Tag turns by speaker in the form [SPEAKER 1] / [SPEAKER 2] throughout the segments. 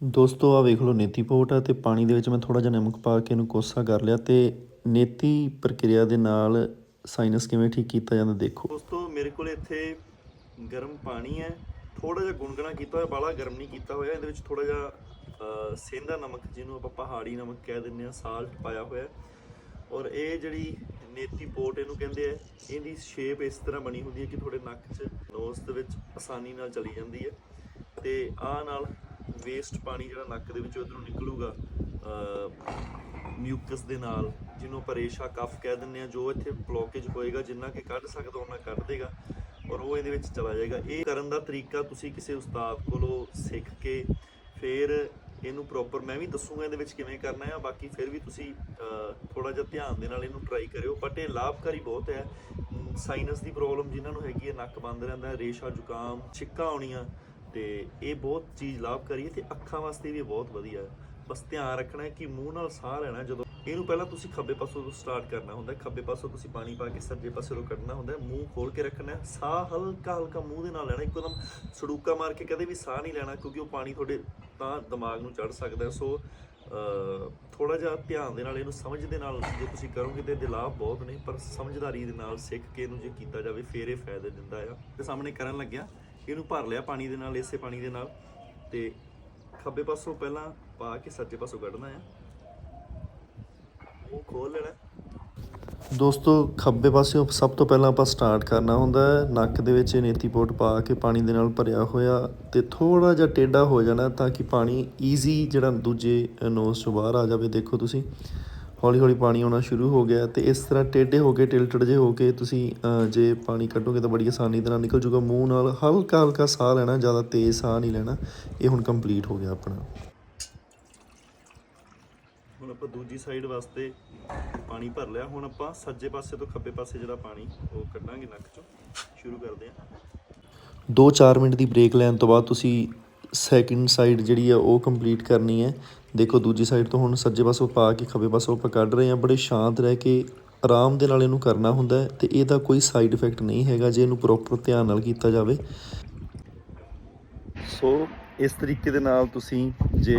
[SPEAKER 1] ਦੋਸਤੋ ਆ ਵੇਖ ਲਓ ਨੇਤੀ ਪੋਟ ਆ ਤੇ ਪਾਣੀ ਦੇ ਵਿੱਚ ਮੈਂ ਥੋੜਾ ਜਿਹਾ ਨਮਕ ਪਾ ਕੇ ਇਹਨੂੰ ਕੋਸਾ ਕਰ ਲਿਆ ਤੇ ਨੇਤੀ ਪ੍ਰਕਿਰਿਆ ਦੇ ਨਾਲ ਸਾਈਨਸ ਕਿਵੇਂ ਠੀਕ ਕੀਤਾ ਜਾਂਦਾ ਦੇਖੋ। ਦੋਸਤੋ ਮੇਰੇ ਕੋਲ ਇੱਥੇ ਗਰਮ ਪਾਣੀ ਹੈ। ਥੋੜਾ ਜਿਹਾ ਗੁੰਗਣਾ ਕੀਤਾ ਹੋਇਆ ਬਾਲਾ ਗਰਮ ਨਹੀਂ ਕੀਤਾ ਹੋਇਆ। ਇਹਦੇ ਵਿੱਚ ਥੋੜਾ ਜਿਹਾ ਅ, ਸੇਂਦਾ ਨਮਕ ਜਿਹਨੂੰ ਆਪਾਂ ਪਹਾੜੀ ਨਮਕ ਕਹਿ ਦਿੰਦੇ ਆ ਸਾਲਟ ਪਾਇਆ ਹੋਇਆ ਔਰ ਇਹ ਜਿਹੜੀ ਨੇਤੀ ਪੋਟ ਇਹਨੂੰ ਕਹਿੰਦੇ ਆ ਇਹਦੀ ਸ਼ੇਪ ਇਸ ਤਰ੍ਹਾਂ ਬਣੀ ਹੁੰਦੀ ਹੈ ਕਿ ਤੁਹਾਡੇ ਨੱਕ 'ਚ ਨੋਜ਼ ਦੇ ਵਿੱਚ ਆਸਾਨੀ ਨਾਲ ਚਲੀ ਜਾਂਦੀ ਹੈ। ਤੇ ਆ ਨਾਲ ਵੇਸਟ ਪਾਣੀ ਜਿਹੜਾ ਨੱਕ ਦੇ ਵਿੱਚੋਂ ਇਧਰੋਂ ਨਿਕਲੂਗਾ ਮਿਊਕਸ ਦੇ ਨਾਲ, ਜਿਹਨੂੰ ਆਪਾਂ ਰੇਸ਼ਾ ਕਫ ਕਹਿ ਦਿੰਦੇ ਆ ਜੋ ਇੱਥੇ ਬਲੋਕੇਜ ਹੋਏਗਾ, ਜਿੰਨਾ ਕਿ ਕੱਢ ਸਕਦਾ ਉਹਨਾਂ ਕੱਢ ਦੇਗਾ ਔਰ ਉਹ ਇਹਦੇ ਵਿੱਚ ਚਲਾ ਜਾਏਗਾ। ਇਹ ਕਰਨ ਦਾ ਤਰੀਕਾ ਤੁਸੀਂ ਕਿਸੇ ਉਸਤਾਦ ਕੋਲੋਂ ਸਿੱਖ ਕੇ ਫਿਰ ਇਹਨੂੰ ਪ੍ਰੋਪਰ ਮੈਂ ਵੀ ਦੱਸੂਗਾ ਇਹਦੇ ਵਿੱਚ ਕਿਵੇਂ ਕਰਨਾ ਹੈ, ਬਾਕੀ ਫਿਰ ਵੀ ਤੁਸੀਂ ਥੋੜਾ ਜਿਹਾ ਧਿਆਨ ਦੇ ਨਾਲ ਇਹਨੂੰ ਟਰਾਈ ਕਰਿਓ। ਬਟ ਇਹ ਲਾਭਕਾਰੀ ਬਹੁਤ ਹੈ। ਸਾਈਨਸ ਦੀ ਪ੍ਰੋਬਲਮ ਜਿਨ੍ਹਾਂ ਨੂੰ ਹੈਗੀ ਹੈ, ਨੱਕ ਬੰਦ ਰਹਿੰਦਾ ਰੇਸ਼ਾ, ਜ਼ੁਕਾਮ, ਛਿੱਕਾ ਆਉਣੀਆਂ ਤੇ ਇਹ ਬਹੁਤ ਚੀਜ਼ ਲਾਭਕਾਰੀ ਹੈ ਤੇ ਅੱਖਾਂ ਵਾਸਤੇ ਵੀ ਇਹ ਬਹੁਤ ਵਧੀਆ। ਹੈ ਬਸ ਧਿਆਨ ਰੱਖਣਾ ਹੈ ਕਿ ਮੂੰਹ ਨਾਲ ਸਾਹ ਲੈਣਾ ਜਦੋਂ ਇਹਨੂੰ ਪਹਿਲਾਂ ਤੁਸੀਂ ਖੱਬੇ ਪਾਸੋਂ ਤੋਂ ਸਟਾਰਟ ਕਰਨਾ ਹੁੰਦਾ ਖੱਬੇ ਪਾਸੋਂ ਤੁਸੀਂ ਪਾਣੀ ਪਾ ਕੇ ਸੱਜੇ ਪਾਸੇ ਨੂੰ ਕੱਢਣਾ ਹੁੰਦਾ ਮੂੰਹ ਖੋਲ ਕੇ ਰੱਖਣਾ ਸਾਹ ਹਲਕਾ ਹਲਕਾ ਮੂੰਹ ਦੇ ਨਾਲ ਲੈਣਾ ਇੱਕਦਮ ਸੜੂਕਾ ਮਾਰ ਕੇ ਕਦੇ ਵੀ ਸਾਹ ਨਹੀਂ ਲੈਣਾ ਕਿਉਂਕਿ ਉਹ ਪਾਣੀ ਤੁਹਾਡੇ ਤਾਂ ਦਿਮਾਗ ਨੂੰ ਚੜ ਸਕਦਾ ਸੋ ਥੋੜਾ ਜਿਹਾ ਧਿਆਨ ਦੇ ਨਾਲ ਇਹਨੂੰ ਸਮਝ ਦੇ ਨਾਲ ਜੇ ਤੁਸੀਂ ਕਰੋਗੇ ਤੇ ਇਹਦੇ ਲਾਭ ਬਹੁਤ ਨੇ। ਪਰ ਸਮਝਦਾਰੀ ਦੇ ਨਾਲ ਸਿੱਖ ਕੇ ਇਹਨੂੰ ਜੇ ਕੀਤਾ ਜਾਵੇ, ਫੇਰ ਇਹ ਫਾਇਦੇ ਦਿੰਦਾ ਆ। ਤੇ ਸਾਹਮਣੇ ਕਰਨ ਲੱਗਿਆ। ਇਹਨੂੰ ਭਰ ਲਿਆ ਪਾਣੀ ਦੇ ਨਾਲ, ਇਸੇ ਪਾਣੀ ਦੇ ਨਾਲ। ਤੇ ਖੱਬੇ ਪਾਸੋਂ ਪਹਿਲਾਂ ਪਾ ਕੇ ਸੱਜੇ ਪਾਸੋਂ ਕੱਢਣਾ ਆ। ਉਹ ਖੋਲ ਲੈਣਾ। ਦੋਸਤੋ, ਖੱਬੇ ਪਾਸਿਓਂ ਸਭ ਤੋਂ ਪਹਿਲਾਂ ਆਪਾਂ ਸਟਾਰਟ ਕਰਨਾ ਹੁੰਦਾ ਹੈ। ਨੱਕ ਦੇ ਵਿੱਚ ਇਹ ਨੇਤੀ ਪੋਟ ਪਾ ਕੇ ਪਾਣੀ ਦੇ ਨਾਲ ਭਰਿਆ ਹੋਇਆ ਤੇ ਥੋੜਾ ਜਿਹਾ ਟੇਢਾ ਹੋ ਜਾਣਾ ਤਾਂ ਕਿ ਪਾਣੀ ਈਜ਼ੀ ਜਿਹੜਾ ਦੂਜੇ ਨੋਜ਼ ਤੋਂ ਬਾਹਰ ਆ ਜਾਵੇ। ਦੇਖੋ ਤੁਸੀਂ। ਹੌਲੀ ਹੌਲੀ ਪਾਣੀ ਆਉਣਾ ਸ਼ੁਰੂ ਹੋ ਗਿਆ ਤੇ ਇਸ ਤਰ੍ਹਾਂ ਟੇਢੇ ਹੋ ਕੇ ਟਿਲਟਡ ਜੇ ਹੋ ਕੇ ਤੁਸੀਂ ਜੇ ਪਾਣੀ ਕੱਢੋਗੇ ਤਾਂ ਬੜੀ ਆਸਾਨੀ ਦੇ ਨਾਲ ਨਿਕਲ ਜੂਗਾ। ਮੂੰਹ ਨਾਲ ਹਲਕਾ ਹਲਕਾ ਸਾਹ ਲੈਣਾ ਜ਼ਿਆਦਾ ਤੇਜ਼ ਸਾਹ ਨਹੀਂ ਲੈਣਾ। ਇਹ ਹੁਣ ਕੰਪਲੀਟ ਹੋ ਗਿਆ ਆਪਣਾ। ਹੁਣ ਆਪਾਂ ਦੂਜੀ ਸਾਈਡ ਵਾਸਤੇ ਪਾਣੀ ਭਰ ਲਿਆ। ਹੁਣ ਆਪਾਂ ਸੱਜੇ ਪਾਸੇ ਤੋਂ ਖੱਬੇ ਪਾਸੇ ਜਿਹੜਾ ਪਾਣੀ ਉਹ ਕੱਢਾਂਗੇ ਨੱਕ ਚੋਂ। ਸ਼ੁਰੂ ਕਰਦੇ ਹਾਂ। 2-4 ਮਿੰਟ ਦੀ ਬ੍ਰੇਕ ਲੈਣ ਤੋਂ ਬਾਅਦ ਤੁਸੀਂ ਸੈਕਿੰਡ ਸਾਈਡ ਜਿਹੜੀ ਆ ਉਹ ਕੰਪਲੀਟ ਕਰਨੀ ਹੈ। ਦੇਖੋ ਦੂਜੀ ਸਾਈਡ ਤੋਂ ਹੁਣ ਸੱਜੇ ਪਾਸੋਂ ਪਾ ਕੇ ਖੱਬੇ ਪਾਸੋਂ ਆਪਾਂ ਕੱਢ ਰਹੇ ਹਾਂ, ਬੜੇ ਸ਼ਾਂਤ ਰਹਿ ਕੇ ਆਰਾਮ ਦੇ ਨਾਲ ਇਹਨੂੰ ਕਰਨਾ ਹੁੰਦਾ ਹੈ ਤੇ ਇਹਦਾ ਕੋਈ ਸਾਈਡ ਇਫੈਕਟ ਨਹੀਂ ਹੈਗਾ ਜੇ ਇਹਨੂੰ ਪ੍ਰੋਪਰ ਧਿਆਨ ਨਾਲ ਕੀਤਾ ਜਾਵੇ। ਸੋ ਇਸ ਤਰੀਕੇ ਦੇ ਨਾਲ ਤੁਸੀਂ ਜੇ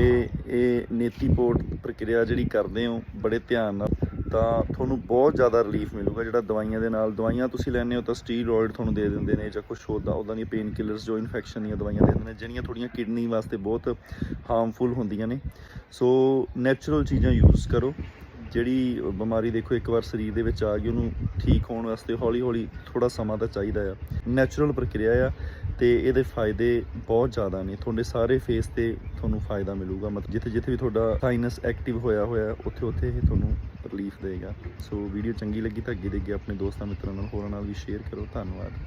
[SPEAKER 1] ਇਹ ਨੇਤੀ ਪੋਟ ਪ੍ਰਕਿਰਿਆ ਜਿਹੜੀ ਕਰਦੇ ਹੋ, ਬੜੇ ਧਿਆਨ ਨਾਲ ਤਾਂ ਤੁਹਾਨੂੰ ਬਹੁਤ ਜ਼ਿਆਦਾ ਰਿਲੀਫ ਮਿਲੂਗਾ ਜਿਹੜਾ ਦਵਾਈਆਂ ਦੇ ਨਾਲ, ਦਵਾਈਆਂ ਤੁਸੀਂ ਲੈਣੇ ਹੋ ਤਾਂ ਸਟੀਰੋਇਡ ਤੁਹਾਨੂੰ ਦੇ ਦਿੰਦੇ ਨੇ ਜਾਂ ਕੁਝ ਹੋਦਾ ਉਹਦਾਂ ਦੀਆਂ ਪੇਨ ਕਿਲਰਸ ਜੋ ਇਨਫੈਕਸ਼ਨ ਦੀਆਂ ਦਵਾਈਆਂ ਦੇ ਦਿੰਦੇ ਨੇ, ਜਿਹੜੀਆਂ ਥੋੜੀਆਂ ਕਿਡਨੀ ਵਾਸਤੇ ਬਹੁਤ ਹਾਰਮਫੁਲ ਹੁੰਦੀਆਂ ਨੇ। ਸੋ ਨੈਚੁਰਲ ਚੀਜ਼ਾਂ ਯੂਜ਼ ਕਰੋ। ਜਿਹੜੀ ਬਿਮਾਰੀ ਦੇਖੋ, ਇੱਕ ਵਾਰ ਸਰੀਰ ਦੇ ਵਿੱਚ ਆ ਗਈ, ਉਹਨੂੰ ਠੀਕ ਹੋਣ ਵਾਸਤੇ ਹੌਲੀ ਹੌਲੀ ਥੋੜਾ ਸਮਾਂ ਤਾਂ ਚਾਹੀਦਾ ਆ। ਨੈਚੁਰਲ ਪ੍ਰਕਿਰਿਆ ਆ ਤੇ ਇਹਦੇ ਫਾਇਦੇ ਬਹੁਤ ਜ਼ਿਆਦਾ ਨੇ। ਤੁਹਾਡੇ ਸਾਰੇ ਫੇਸ ਤੇ ਤੁਹਾਨੂੰ ਫਾਇਦਾ ਮਿਲੂਗਾ। ਮਤਲਬ ਜਿੱਥੇ ਜਿੱਥੇ ਵੀ ਤੁਹਾਡਾ ਸਾਈਨਸ ਐਕਟਿਵ ਹੋਇਆ ਹੋਇਆ ਉੱਥੇ ਉੱਥੇ ਇਹ ਤੁਹਾਨੂੰ ਰਿਲੀਫ ਦੇਗਾ। ਸੋ ਵੀਡੀਓ ਚੰਗੀ ਲੱਗੀ ਤਾਂ ਅੱਗੇ ਦੇ ਅੱਗੇ ਆਪਣੇ ਦੋਸਤਾਂ ਮਿੱਤਰਾਂ ਨਾਲ ਹੋਰਾਂ ਨਾਲ ਵੀ ਸ਼ੇਅਰ ਕਰੋ। ਧੰਨਵਾਦ।